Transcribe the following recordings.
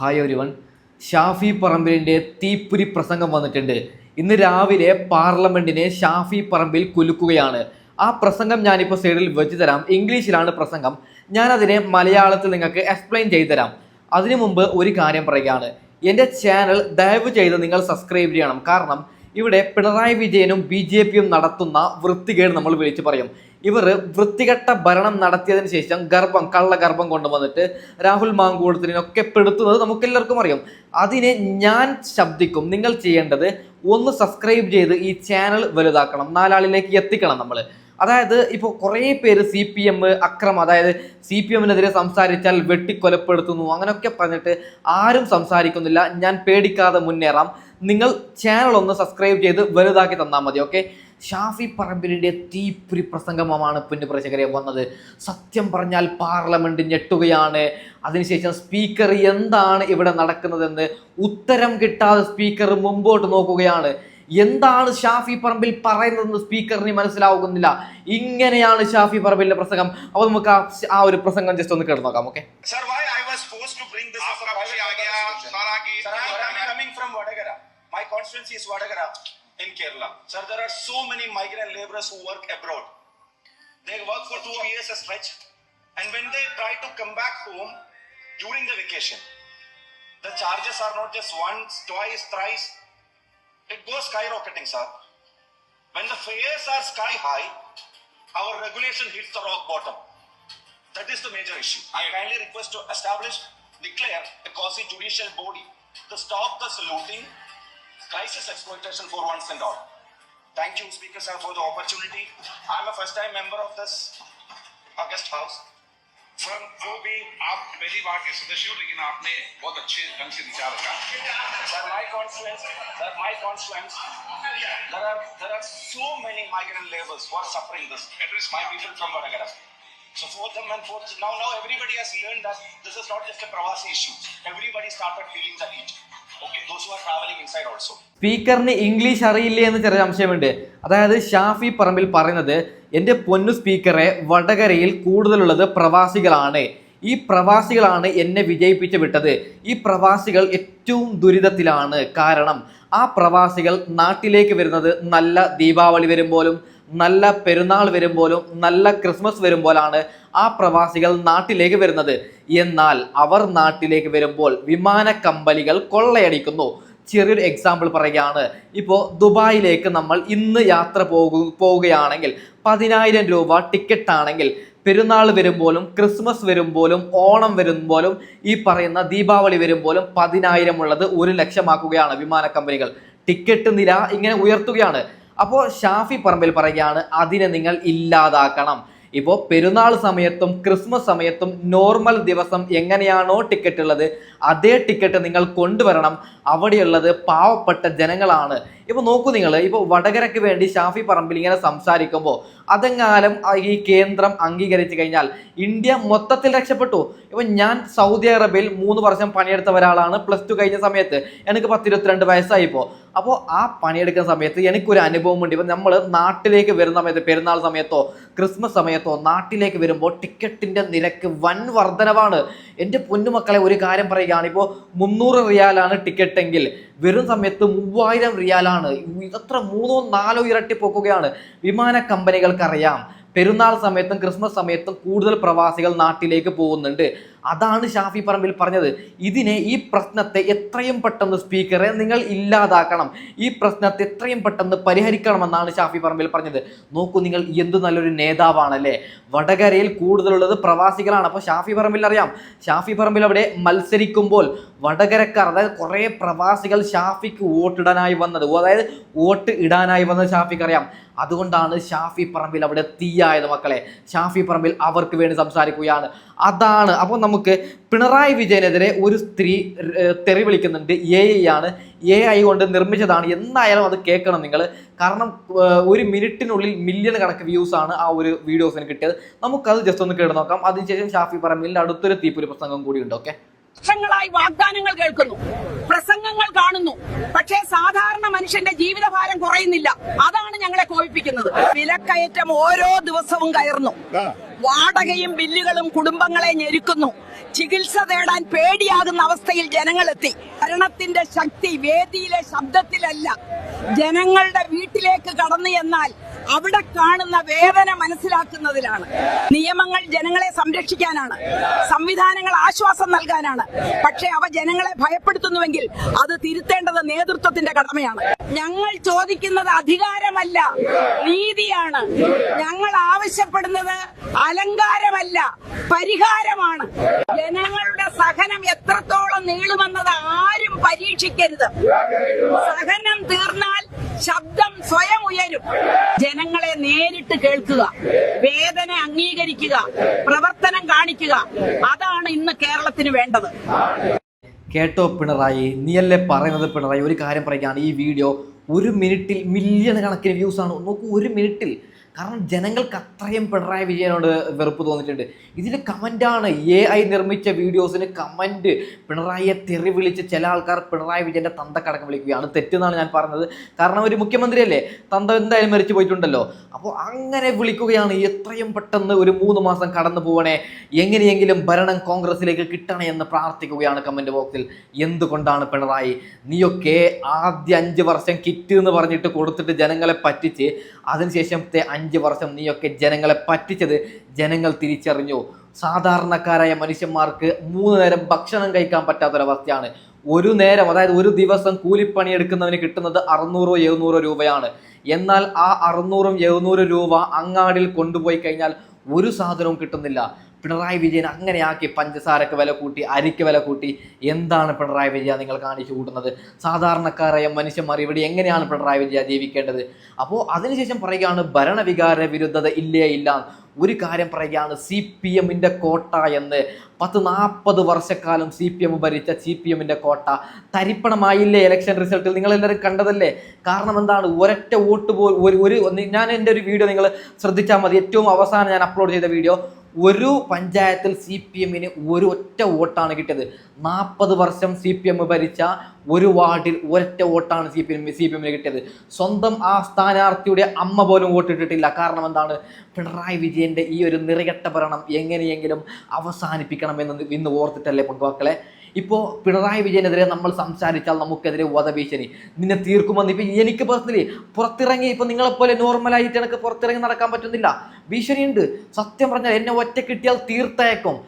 Hi ഒരുവൺ Shafi പറമ്പിലിന്റെ തീപ്പുരി പ്രസംഗം വന്നിട്ടുണ്ട്. ഇന്ന് രാവിലെ പാർലമെന്റിനെ ഷാഫി പറമ്പിൽ കുലുക്കുകയാണ്. ആ പ്രസംഗം ഞാനിപ്പോൾ സൈഡിൽ വെച്ച് തരാം. ഇംഗ്ലീഷിലാണ് പ്രസംഗം. ഞാനതിനെ മലയാളത്തിൽ നിങ്ങൾക്ക് എക്സ്പ്ലെയിൻ ചെയ്തു തരാം. അതിനു മുമ്പ് ഒരു കാര്യം പറയുകയാണ്. എന്റെ ചാനൽ ദയവ് ചെയ്ത് നിങ്ങൾ സബ്സ്ക്രൈബ് ചെയ്യണം. കാരണം ഇവിടെ പിണറായി വിജയനും ബി ജെ പിയും നടത്തുന്ന വൃത്തികേട് നമ്മൾ വിളിച്ചു പറയും. ഇവർ വൃത്തികെട്ട ഭരണം നടത്തിയതിന് ശേഷം ഗർഭം കള്ള ഗർഭം കൊണ്ടുവന്നിട്ട് രാഹുൽ മാങ്കൂടത്തിനൊക്കെ പെടുത്തുന്നത് നമുക്കെല്ലാവർക്കും അറിയാം. അതിനെ ഞാൻ ശബ്ദിക്കും. നിങ്ങൾ ചെയ്യേണ്ടത് ഒന്ന് സബ്സ്ക്രൈബ് ചെയ്ത് ഈ ചാനൽ വലുതാക്കണം. നാലാളിലേക്ക് എത്തിക്കണം നമ്മൾ. അതായത് ഇപ്പോൾ കുറേ പേര് സി പി എം അക്രമം അതായത് സി പി എമ്മിനെതിരെ സംസാരിച്ചാൽ വെട്ടിക്കൊലപ്പെടുത്തുന്നു അങ്ങനെയൊക്കെ പറഞ്ഞിട്ട് ആരും സംസാരിക്കുന്നില്ല. ഞാൻ പേടിക്കാതെ മുന്നേറാം. നിങ്ങൾ ചാനൽ ഒന്ന് സബ്സ്ക്രൈബ് ചെയ്ത് വലുതാക്കി തന്നാൽ മതി ഓക്കെ ഷാഫി പറമ്പിലിന്റെ തീപ്പുരി പ്രസംഗമാണ് പിന്നെ പ്രേക്ഷകരെ വന്നത്. സത്യം പറഞ്ഞാൽ പാർലമെന്റ് ഞെട്ടുകയാണ്. അതിനുശേഷം സ്പീക്കർ എന്താണ് ഇവിടെ നടക്കുന്നതെന്ന് ഉത്തരം കിട്ടാതെ സ്പീക്കർ മുമ്പോട്ട് നോക്കുകയാണ്. എന്താണ് ഷാഫി പറമ്പിൽ പറയുന്നതെന്ന് സ്പീക്കറിന് മനസ്സിലാവുന്നില്ല. ഇങ്ങനെയാണ് ഷാഫി പറമ്പിലിന്റെ പ്രസംഗം. അപ്പോൾ നമുക്ക് ആ- ആ ഒരു പ്രസംഗം ജസ്റ്റ് ഒന്ന് കേട്ട് നോക്കാം okay My constituency is Vadagara in Kerala. Sir, there are so many migrant laborers who work abroad. They work for two years a stretch, and when they try to come back home during the vacation, the charges are not just once, twice, thrice. It goes skyrocketing, sir. When the fares are sky high, our regulation hits the rock bottom. That is the major issue. I kindly request to establish, declare a quasi judicial body to stop the looting, crisis exploitation for once and all. Thank you, Speaker sir, for the opportunity. I am a first time member of this August House. Sir जो भी आप पहली बार के सदस्य हो लेकिन आपने बहुत अच्छे ढंग से विचार रखा Sir, my constituents, sir, my constituents, there are there are so many migrant laborers who are suffering this. Address my me. people from Vadagara. So for them and for now, now everybody has learned that this is not just a Pravasi issue. Everybody started feeling the heat. സ്പീക്കറിന് English അറിയില്ലേ എന്ന് ചെറിയ സംശയമുണ്ട്. അതായത് ഷാഫി പറമ്പിൽ പറയുന്നത് എന്റെ പൊന്നു സ്പീക്കറെ വടകരയിൽ കൂടുതലുള്ളത് പ്രവാസികളാണ്. ഈ പ്രവാസികളാണ് എന്നെ വിജയിപ്പിച്ചു വിട്ടത്. ഈ പ്രവാസികൾ ഏറ്റവും ദുരിതത്തിലാണ്. കാരണം ആ പ്രവാസികൾ നാട്ടിലേക്ക് വരുന്നത് നല്ല ദീപാവലി വരുമ്പോഴും നല്ല പെരുന്നാൾ വരുമ്പോഴും നല്ല ക്രിസ്മസ് വരുമ്പോഴാണ് ആ പ്രവാസികൾ നാട്ടിലേക്ക് വരുന്നത്. എന്നാൽ അവർ നാട്ടിലേക്ക് വരുമ്പോൾ വിമാന കമ്പനികൾ കൊള്ളയടിക്കുന്നു. ചെറിയൊരു എക്സാമ്പിൾ പറയുകയാണ്. ഇപ്പോൾ ദുബായിലേക്ക് നമ്മൾ ഇന്ന് യാത്ര പോകു പോവുകയാണെങ്കിൽ പതിനായിരം രൂപ ടിക്കറ്റ് ആണെങ്കിൽ പെരുന്നാൾ വരുമ്പോഴും ക്രിസ്മസ് വരുമ്പോഴും ഓണം വരുമ്പോഴും ഈ പറയുന്ന ദീപാവലി വരുമ്പോഴും പതിനായിരം ഉള്ളത് ഒരു ലക്ഷമാക്കുകയാണ് വിമാന കമ്പനികൾ. ടിക്കറ്റ് നില ഇങ്ങനെ ഉയർത്തുകയാണ്. അപ്പോൾ ഷാഫി പറമ്പിൽ പറയുകയാണ് അതിനെ നിങ്ങൾ ഇല്ലാതാക്കണം. ഇപ്പോൾ പെരുന്നാൾ സമയത്തും ക്രിസ്മസ് സമയത്തും നോർമൽ ദിവസം എങ്ങനെയാണോ ടിക്കറ്റ് ഉള്ളത് അതേ ടിക്കറ്റ് നിങ്ങൾ കൊണ്ടുവരണം. അവിടെയുള്ളത് പാവപ്പെട്ട ജനങ്ങളാണ്. ഇപ്പോൾ നോക്കൂ നിങ്ങൾ ഇപ്പോൾ വടകരയ്ക്ക് വേണ്ടി ഷാഫി പറമ്പിൽ ഇങ്ങനെ സംസാരിക്കുമ്പോൾ അതെങ്ങാലും ഈ കേന്ദ്രം അംഗീകരിച്ചു കഴിഞ്ഞാൽ ഇന്ത്യ മൊത്തത്തിൽ രക്ഷപ്പെട്ടു. ഇപ്പം ഞാൻ സൗദി അറേബ്യയിൽ മൂന്ന് വർഷം പണിയെടുത്ത ഒരാളാണ് പ്ലസ് ടു കഴിഞ്ഞ സമയത്ത്. എനിക്ക് പത്തിരുപത്തിരണ്ട് വയസ്സായിപ്പോൾ അപ്പോൾ ആ പണിയെടുക്കുന്ന സമയത്ത് എനിക്കൊരു അനുഭവം ഉണ്ട്. ഇപ്പം നമ്മൾ നാട്ടിലേക്ക് വരുന്ന സമയത്ത് പെരുന്നാൾ സമയത്തോ ക്രിസ്മസ് സമയത്തോ നാട്ടിലേക്ക് വരുമ്പോൾ ടിക്കറ്റിന്റെ നിരക്ക് വൻ വർധനവാണ്. എന്റെ പൊന്നുമക്കളെ ഒരു കാര്യം പറയുകയാണ് ഇപ്പോൾ മുന്നൂറ് റിയാലാണ് ടിക്കറ്റ് എങ്കിൽ വരും സമയത്ത് മൂവായിരം റിയാലാണ് ഇതത്ര മൂന്നോ നാലോ ഇരട്ടി പൊക്കുകയാണ്. വിമാന കമ്പനികൾക്കറിയാം. പെരുന്നാൾ സമയത്തും ക്രിസ്മസ് സമയത്തും കൂടുതൽ പ്രവാസികൾ നാട്ടിലേക്ക് പോകുന്നുണ്ട്. അതാണ് ഷാഫി പറമ്പിൽ പറഞ്ഞത്. ഇതിനെ ഈ പ്രശ്നത്തെ എത്രയും പെട്ടെന്ന് സ്പീക്കറെ നിങ്ങൾ ഇല്ലാതാക്കണം. ഈ പ്രശ്നത്തെ എത്രയും പെട്ടെന്ന് പരിഹരിക്കണമെന്നാണ് ഷാഫി പറമ്പിൽ പറഞ്ഞത്. നോക്കൂ നിങ്ങൾ എന്ത് നല്ലൊരു നേതാവാണല്ലേ? വടകരയിൽ കൂടുതലുള്ളത് പ്രവാസികളാണ്. അപ്പോൾ ഷാഫി പറമ്പിൽ അറിയാം. ഷാഫി പറമ്പിൽ അവിടെ മത്സരിക്കുമ്പോൾ വടകരക്കാർ അതായത് കുറേ പ്രവാസികൾ ഷാഫിക്ക് വോട്ടിടാനായി വന്നത്. അതായത് വോട്ട് ഇടാനായി വന്നത് ഷാഫിക്ക് അറിയാം. അതുകൊണ്ടാണ് ഷാഫി പറമ്പിൽ അവിടെ തീയായത് മക്കളെ. ഷാഫി പറമ്പിൽ അവർക്ക് വേണ്ടി സംസാരിക്കുകയാണ്. അതാണ്. അപ്പോൾ നമുക്ക് പിണറായി വിജയനെതിരെ ഒരു സ്ത്രീ തെറി വിളിക്കുന്നുണ്ട്. എ ഐ ആണ്. എ ഐ കൊണ്ട് നിർമ്മിച്ചതാണ്. എന്തായാലും അത് കേൾക്കണം നിങ്ങൾ. കാരണം ഒരു മിനിറ്റിനുള്ളിൽ മില്യൺ കണക്ക് വ്യൂസ് ആണ് ആ ഒരു വീഡിയോസിന് കിട്ടിയത്. നമുക്കത് ജസ്റ്റ് ഒന്ന് കേട്ട് നോക്കാം. അതിനുശേഷം ഷാഫി പറമ്പിലിന്റെ അടുത്തൊരു തീപ്പൊരു പ്രസംഗം കൂടി ഉണ്ട്. ഓക്കെ വർഷങ്ങളായി വാഗ്ദാനങ്ങൾ കേൾക്കുന്നു. പ്രസംഗങ്ങൾ കാണുന്നു. പക്ഷേ സാധാരണ മനുഷ്യന്റെ ജീവിതഭാരം കുറയുന്നില്ല. അതാണ് ഞങ്ങളെ കോപിപ്പിക്കുന്നത്. വിലക്കയറ്റം ഓരോ ദിവസവും കയറുന്നു. വാടകയും ബില്ലുകളും കുടുംബങ്ങളെ ഞെരുക്കുന്നു. ചികിത്സ തേടാൻ പേടിയാകുന്ന അവസ്ഥയിൽ ജനങ്ങളെത്തി. ഭരണത്തിന്റെ ശക്തി വേദിയിലെ ശബ്ദത്തിലല്ല. ജനങ്ങളുടെ വീട്ടിലേക്ക് കടന്നു എന്നാൽ അവിടെ കാണുന്ന വേദന മനസ്സിലാക്കുന്നതിലാണ്. നിയമങ്ങൾ ജനങ്ങളെ സംരക്ഷിക്കാനാണ്. സംവിധാനങ്ങൾ ആശ്വാസം നൽകാനാണ്. പക്ഷേ അവ ജനങ്ങളെ ഭയപ്പെടുത്തുന്നുവെങ്കിൽ അത് തിരുത്തേണ്ടത് നേതൃത്വത്തിന്റെ കടമയാണ്. ഞങ്ങൾ ചോദിക്കുന്നത് അധികാരമല്ല നീതിയാണ്. ഞങ്ങൾ ആവശ്യപ്പെടുന്നത് അലങ്കാരമല്ല പരിഹാരമാണ്. ജനങ്ങളുടെ സഹനം എത്രത്തോളം നീളുമെന്നത് ആരും പരീക്ഷിക്കരുത്. സഹനം തീർന്നാൽ ശബ്ദം സ്വയം ഉയരും. ജനങ്ങളെ നേരിട്ട് കേൾക്കുക വേദന അംഗീകരിക്കുക പ്രവർത്തനം കാണിക്കുക. അതാണ് ഇന്ന് കേരളത്തിന് വേണ്ടത്. കേട്ടോ പിണറായി നീയല്ലേ പറയുന്നത് പിണറായി? ഒരു കാര്യം പറയുകയാണ് ഈ വീഡിയോ ഒരു മിനിറ്റിൽ മില്യൺ കണക്കിന് വ്യൂസ് ആണ്. നോക്കൂ ഒരു മിനിറ്റിൽ കാരണം ജനങ്ങൾക്ക് അത്രയും പിണറായി വിജയനോട് വെറുപ്പ് തോന്നിയിട്ടുണ്ട്. ഇതിന് കമന്റാണ് എ ഐ നിർമ്മിച്ച വീഡിയോസിന് കമന്റ് പിണറായിയെ തെറി വിളിച്ച് ചില ആൾക്കാർ പിണറായി വിജയന്റെ തന്തക്കടക്കം വിളിക്കുകയാണ്. തെറ്റെന്നാണ് ഞാൻ പറഞ്ഞത്. കാരണം ഒരു മുഖ്യമന്ത്രിയല്ലേ? തന്ത എന്തായാലും മരിച്ചു പോയിട്ടുണ്ടല്ലോ. അപ്പോൾ അങ്ങനെ വിളിക്കുകയാണ് എത്രയും പെട്ടെന്ന് ഒരു മൂന്ന് മാസം കടന്നു പോകണേ എങ്ങനെയെങ്കിലും ഭരണം കോൺഗ്രസിലേക്ക് കിട്ടണേ എന്ന് പ്രാർത്ഥിക്കുകയാണ് കമന്റ് ബോക്സിൽ എന്തുകൊണ്ടാണ് പിണറായി? നീയൊക്കെ ആദ്യ അഞ്ച് വർഷം കിറ്റ് എന്ന് പറഞ്ഞിട്ട് കൊടുത്തിട്ട് ജനങ്ങളെ പറ്റിച്ച് അതിനുശേഷത്തെ അഞ്ച് വർഷം നീയൊക്കെ ജനങ്ങളെ പറ്റിച്ചത് ജനങ്ങൾ തിരിച്ചറിഞ്ഞു. സാധാരണക്കാരായ മനുഷ്യന്മാർക്ക് മൂന്ന് നേരം ഭക്ഷണം കഴിക്കാൻ പറ്റാത്തൊരവസ്ഥയാണ്. ഒരു നേരം അതായത് ഒരു ദിവസം കൂലിപ്പണി എടുക്കുന്നവന് കിട്ടുന്നത് അറുന്നൂറോ എഴുന്നൂറോ രൂപയാണ്. എന്നാൽ ആ അറുന്നൂറും എഴുന്നൂറ് രൂപ അങ്ങാടിൽ കൊണ്ടുപോയി കഴിഞ്ഞാൽ ഒരു സാധനവും കിട്ടുന്നില്ല. പിണറായി വിജയൻ അങ്ങനെയാക്കി പഞ്ചസാരക്ക് വില കൂട്ടി അരിക്ക് വില കൂട്ടി എന്താണ് പിണറായി വിജയ നിങ്ങൾ കാണിച്ചു കൂട്ടുന്നത്? സാധാരണക്കാരായ മനുഷ്യന്മാർ ഇവിടെ എങ്ങനെയാണ് പിണറായി വിജയ ജീവിക്കേണ്ടത്? അപ്പോൾ അതിനുശേഷം പറയുകയാണ് ഭരണവികാര വിരുദ്ധത ഇല്ലേ ഇല്ല. ഒരു കാര്യം പറയുകയാണ് സി പി എമ്മിന്റെ കോട്ട എന്ന്. പത്ത് നാൽപ്പത് വർഷക്കാലം സി പി എം ഭരിച്ച സി പി എമ്മിന്റെ കോട്ട. തരിപ്പണമായില്ലേ ഇലക്ഷൻ റിസൾട്ടിൽ നിങ്ങളെല്ലാവരും കണ്ടതല്ലേ? കാരണം എന്താണ്? ഒരൊറ്റ വോട്ട് പോ ഒരു ഞാൻ എന്റെ ഒരു വീഡിയോ നിങ്ങൾ ശ്രദ്ധിച്ചാൽ മതി. ഏറ്റവും അവസാനം ഞാൻ അപ്ലോഡ് ചെയ്ത വീഡിയോ ഒരു പഞ്ചായത്തിൽ സി പി എമ്മിന് ഒരു ഒറ്റ വോട്ടാണ് കിട്ടിയത്. നാൽപ്പത് വർഷം സി പി എം ഭരിച്ച ഒരു വാർഡിൽ ഒരൊറ്റ വോട്ടാണ് C P M C P എമ്മിന് കിട്ടിയത്. സ്വന്തം ആ സ്ഥാനാർത്ഥിയുടെ അമ്മ പോലും വോട്ടിട്ടിട്ടില്ല കാരണം എന്താണ്? പിണറായി വിജയന്റെ ഈ ഒരു നിറകെട്ട ഭരണം എങ്ങനെയെങ്കിലും അവസാനിപ്പിക്കണമെന്ന് ഇന്ന് ഓർത്തിട്ടല്ലേ മക്കളെ ഇപ്പോൾ പിണറായി വിജയനെതിരെ നമ്മൾ സംസാരിച്ചാൽ നമുക്കെതിരെ വധഭീഷണി. നിന്നെ തീർക്കുമെന്ന് ഇപ്പം എനിക്ക് പേഴ്സണലി പുറത്തിറങ്ങി ഇപ്പം നിങ്ങളെപ്പോലെ നോർമലായിട്ട് എനിക്ക് പുറത്തിറങ്ങി നടക്കാൻ പറ്റുന്നില്ല. ഭീഷണിയുണ്ട്. സത്യം പറഞ്ഞാൽ എന്നെ ഒറ്റ കിട്ടിയാൽ തീർത്തയക്കും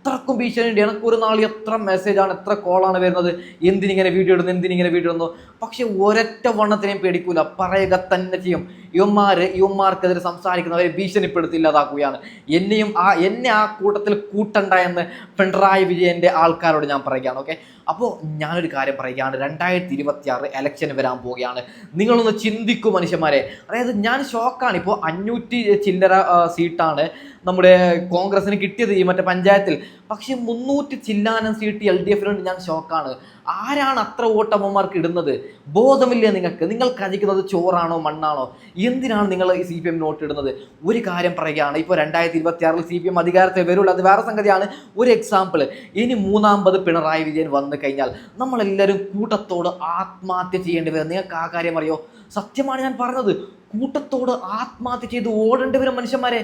അത്രക്കും ഭീഷണിയുണ്ട് എനിക്ക് ഒരു നാൾ എത്ര മെസ്സേജാണ് എത്ര കോളാണ് വരുന്നത്? എന്തിനിങ്ങനെ വീഡിയോ ഇടുന്നു എന്തിനിങ്ങനെ വീഡിയോ ഇടുന്നു? പക്ഷെ ഒരൊറ്റ വണ്ണത്തിനെയും പേടിക്കൂല. പറയുക തന്നെ ചെയ്യും. യുവന്മാർ യുവന്മാർക്കെതിരെ സംസാരിക്കുന്നവരെ ഭീഷണിപ്പെടുത്തി ഇല്ലാതാക്കുകയാണ് എന്നെയും ആ എന്നെ ആ കൂട്ടത്തിൽ കൂട്ടണ്ട എന്ന് പിണറായി വിജയന്റെ ആൾക്കാരോട് ഞാൻ പറയുകയാണ് ഓക്കെ അപ്പോൾ ഞാനൊരു കാര്യം പറയുകയാണ്. രണ്ടായിരത്തി ഇരുപത്തി ആറ് എലക്ഷൻ വരാൻ പോവുകയാണ്. നിങ്ങളൊന്ന് ചിന്തിക്കൂ മനുഷ്യന്മാരെ. അതായത് ഞാൻ ഷോക്കാണ് ഇപ്പോൾ അഞ്ഞൂറ്റി ചില്ലറ സീറ്റാണ് നമ്മുടെ കോൺഗ്രസിന് കിട്ടിയത് ഈ മറ്റേ പഞ്ചായത്തിൽ. പക്ഷേ മുന്നൂറ്റി ചില്ലാനം സീറ്റ് എൽ ഡി എഫിനുണ്ട് ഞാൻ ഷോക്കാണ്. ആരാണ് അത്ര വോട്ടമ്മമാർക്ക് ഇടുന്നത്? ബോധമില്ലേ നിങ്ങൾക്ക്? നിങ്ങൾ കഴിക്കുന്നത് ചോറാണോ മണ്ണാണോ? എന്തിനാണ് നിങ്ങൾ ഈ സി പി എം നോട്ട് ഇടുന്നത്? ഒരു കാര്യം പറയുകയാണ് ഇപ്പോൾ രണ്ടായിരത്തി ഇരുപത്തി ആറിൽ സി പി എം അധികാരത്തിൽ വരുള്ളൂ. അത് വേറെ സംഗതിയാണ്. ഒരു എക്സാമ്പിൾ ഇനി മൂന്നാമ്പത് പിണറായി വിജയൻ വന്നു കഴിഞ്ഞാൽ നമ്മളെല്ലാവരും കൂട്ടത്തോട് ആത്മഹത്യ ചെയ്യേണ്ടി വരും. നിങ്ങൾക്ക് ആ കാര്യം അറിയോ? സത്യമാണ് ഞാൻ പറഞ്ഞത്. കൂട്ടത്തോട് ആത്മഹത്യ ചെയ്ത് ഓടേണ്ടി വരും മനുഷ്യന്മാരെ.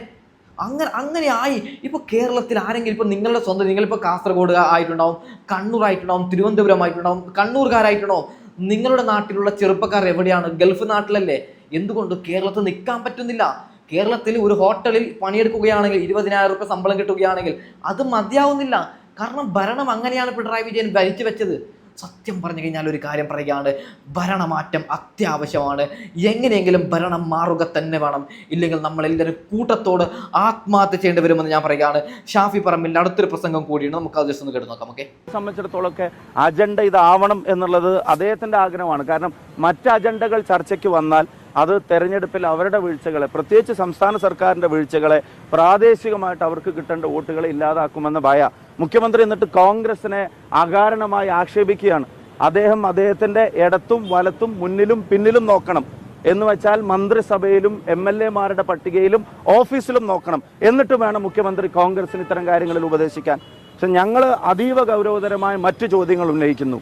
അങ്ങനെ അങ്ങനെ ആയി. ഇപ്പോൾ കേരളത്തിൽ ആരെങ്കിലും ഇപ്പോൾ നിങ്ങളുടെ സ്വന്തം നിങ്ങളിപ്പോൾ കാസർഗോഡ് ആയിട്ടുണ്ടാവും കണ്ണൂർ ആയിട്ടുണ്ടാവും തിരുവനന്തപുരം ആയിട്ടുണ്ടാവും കണ്ണൂർക്കാരായിട്ടുണ്ടാവും. നിങ്ങളുടെ നാട്ടിലുള്ള ചെറുപ്പക്കാർ എവിടെയാണ്? ഗൾഫ് നാട്ടിലല്ലേ? എന്തുകൊണ്ട് കേരളത്തിൽ നിൽക്കാൻ പറ്റുന്നില്ല? കേരളത്തിൽ ഒരു ഹോട്ടലിൽ പണിയെടുക്കുകയാണെങ്കിൽ ഇരുപതിനായിരം റുപ്യ ശമ്പളം കിട്ടുകയാണെങ്കിൽ അത് മതിയാവുന്നില്ല. കാരണം ഭരണം അങ്ങനെയാണ് പിണറായി വിജയൻ ഭരിച്ചു വെച്ചത്. സത്യം പറഞ്ഞു കഴിഞ്ഞാൽ ഒരു കാര്യം പറയുകയാണ് ഭരണമാറ്റം അത്യാവശ്യമാണ്. എങ്ങനെയെങ്കിലും ഭരണം മാറുക തന്നെ വേണം. ഇല്ലെങ്കിൽ നമ്മളെല്ലാവരും കൂട്ടത്തോട് ആത്മഹത്യ ചെയ്യേണ്ടി വരുമെന്ന് ഞാൻ പറയുകയാണ്. ഷാഫി പറമ്പിന്റെ അടുത്തൊരു പ്രസംഗം കൂടിയാണ് നമുക്ക് അത് ജസ്റ്റ് ഒന്ന് കേട്ട് നോക്കാം. ഓക്കെ. സംബന്ധിച്ചിടത്തോളമൊക്കെ അജണ്ട ഇതാവണം എന്നുള്ളത് അദ്ദേഹത്തിന്റെ ആഗ്രഹമാണ്. കാരണം മറ്റ് അജണ്ടകൾ ചർച്ചയ്ക്ക് വന്നാൽ അത് തെരഞ്ഞെടുപ്പിൽ അവരുടെ വീഴ്ചകളെ പ്രത്യേകിച്ച് സംസ്ഥാന സർക്കാരിന്റെ വീഴ്ചകളെ പ്രാദേശികമായിട്ട് അവർക്ക് കിട്ടേണ്ട വോട്ടുകളെ ഇല്ലാതാക്കുമെന്ന ഭയ മുഖ്യമന്ത്രി എന്നിട്ട് കോൺഗ്രസിനെ അകാരണമായി ആക്ഷേപിക്കുകയാണ്. അദ്ദേഹം അദ്ദേഹത്തിന്റെ ഇടത്തും വലത്തും മുന്നിലും പിന്നിലും നോക്കണം എന്ന് വെച്ചാൽ മന്ത്രിസഭയിലും എം എൽ എമാരുടെ പട്ടികയിലും ഓഫീസിലും നോക്കണം. എന്നിട്ട് വേണം മുഖ്യമന്ത്രി കോൺഗ്രസിന് ഇത്തരം കാര്യങ്ങളിൽ ഉപദേശിക്കാൻ. പക്ഷെ ഞങ്ങൾ അതീവ ഗൗരവതരമായ മറ്റു ചോദ്യങ്ങൾ ഉന്നയിക്കുന്നു.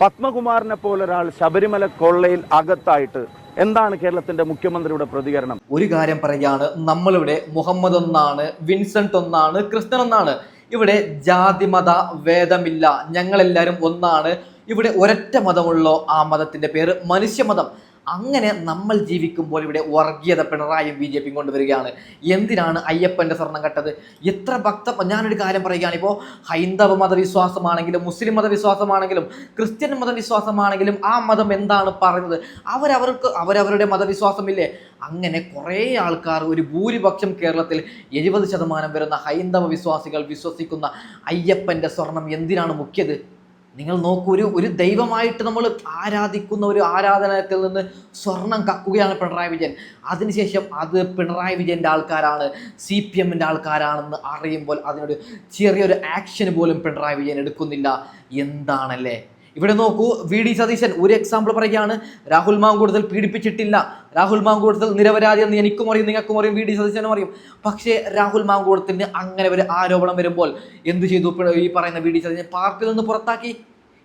പത്മകുമാറിനെ പോലൊരാൾ ശബരിമല കൊള്ളയിൽ അകത്തായിട്ട് എന്താണ് കേരളത്തിന്റെ മുഖ്യമന്ത്രിയുടെ പ്രതികരണം? ഒരു കാര്യം പറയാണ് നമ്മളിവിടെ മുഹമ്മദ് ഒന്നാണ് വിൻസെന്റ് ഒന്നാണ് കൃഷ്ണൻ ഒന്നാണ്. ഇവിടെ ജാതി മത ഭേദമില്ല ഞങ്ങളെല്ലാവരും ഒന്നാണ്. ഇവിടെ ഒരൊറ്റ മതമുള്ളോ ആ മതത്തിന്റെ പേര് മനുഷ്യമതം. അങ്ങനെ നമ്മൾ ജീവിക്കുമ്പോൾ ഇവിടെ വർഗീയത പിണറായും ബി ജെ പിയും കൊണ്ടുവരികയാണ്. എന്തിനാണ് അയ്യപ്പന്റെ സ്വർണം കട്ടത്? എത്ര ഭക്ത ഞാനൊരു കാര്യം പറയുകയാണ്. ഇപ്പോൾ ഹൈന്ദവ മതവിശ്വാസമാണെങ്കിലും മുസ്ലിം മതവിശ്വാസമാണെങ്കിലും ക്രിസ്ത്യൻ മതവിശ്വാസമാണെങ്കിലും ആ മതം എന്താണ് പറയുന്നത്? അവരവർക്ക് അവരവരുടെ മതവിശ്വാസമില്ലേ? അങ്ങനെ കുറേ ആൾക്കാർ ഒരു ഭൂരിപക്ഷം കേരളത്തിൽ എഴുപത് ശതമാനം വരുന്ന ഹൈന്ദവ വിശ്വാസികൾ വിശ്വസിക്കുന്ന അയ്യപ്പന്റെ സ്വർണം എന്തിനാണ് മുഖ്യത് നിങ്ങൾ നോക്കൂ ഒരു ഒരു ദൈവമായിട്ട് നമ്മൾ ആരാധിക്കുന്ന ഒരു ആരാധനത്തിൽ നിന്ന് സ്വർണം കക്കുകയാണ് പിണറായി വിജയൻ. അതിനുശേഷം അത് പിണറായി വിജയന്റെ ആൾക്കാരാണ് സി പി എമ്മിന്റെ ആൾക്കാരാണെന്ന് അറിയുമ്പോൾ അതിനൊരു ചെറിയൊരു ആക്ഷൻ പോലും പിണറായി വിജയൻ എടുക്കുന്നില്ല. എന്താണല്ലേ? ഇവിടെ നോക്കൂ വി ഡി സതീശൻ ഒരു എക്സാമ്പിൾ പറയുകയാണ്. രാഹുൽ മാങ്കൂടുതൽ പീഡിപ്പിച്ചിട്ടില്ല. രാഹുൽ മാങ്കൂടുതൽ നിരപരാധി എന്ന് എനിക്കും അറിയും നിങ്ങൾക്കും അറിയും വി ഡി സതീശനും അറിയും. പക്ഷേ രാഹുൽ മാങ്കൂടത്തിന് അങ്ങനെ ഒരു ആരോപണം വരുമ്പോൾ എന്ത് ചെയ്തു? ഈ പറയുന്ന വി ഡി സതീശൻ പാർട്ടിയിൽ നിന്ന് പുറത്താക്കി.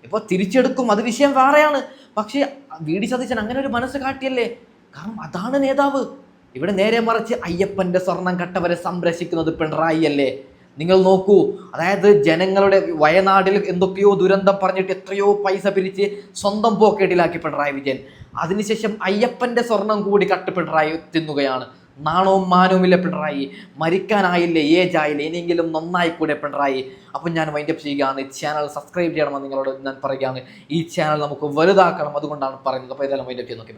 ഇപ്പോൾ തിരിച്ചെടുക്കും അത് വിഷയം വേറെയാണ്. പക്ഷേ വി ഡി സതീശൻ അങ്ങനെ ഒരു മനസ്സ് കാട്ടിയല്ലേ? കാരണം അതാണ് നേതാവ്. ഇവിടെ നേരെ മറിച്ച് അയ്യപ്പന്റെ സ്വർണം കട്ടവരെ സംരക്ഷിക്കുന്നത് പിണറായി അല്ലേ? നിങ്ങൾ നോക്കൂ. അതായത് ജനങ്ങളുടെ വയനാട്ടിൽ എന്തൊക്കെയോ ദുരന്തം പറഞ്ഞിട്ട് എത്രയോ പൈസ പിരിച്ച് സ്വന്തം പോക്കറ്റിലാക്കി പിണറായി വിജയൻ. അതിനുശേഷം അയ്യപ്പന്റെ സ്വർണം കൂടി കട്ട് പിണറായി തിന്നുകയാണ്. നാണവും മാനവുമില്ല പിണറായി. മരിക്കാനായില്ലേ ഏജ് ആയില്ലേ ഇനിയെങ്കിലും നന്നായി കൂടെ പിണറായി. അപ്പം ഞാൻ വൈൻഡപ്പ് ചെയ്യുകയാണ്. ചാനൽ സബ്സ്ക്രൈബ് ചെയ്യണമെന്ന് നിങ്ങളോട് ഞാൻ പറയുകയാണ്. ഈ ചാനൽ നമുക്ക് വലുതാക്കണം അതുകൊണ്ടാണ് പറയുന്നത് അപ്പോൾ ഏതായാലും വൈൻഡപ്പ് ചെയ്ത് നോക്കി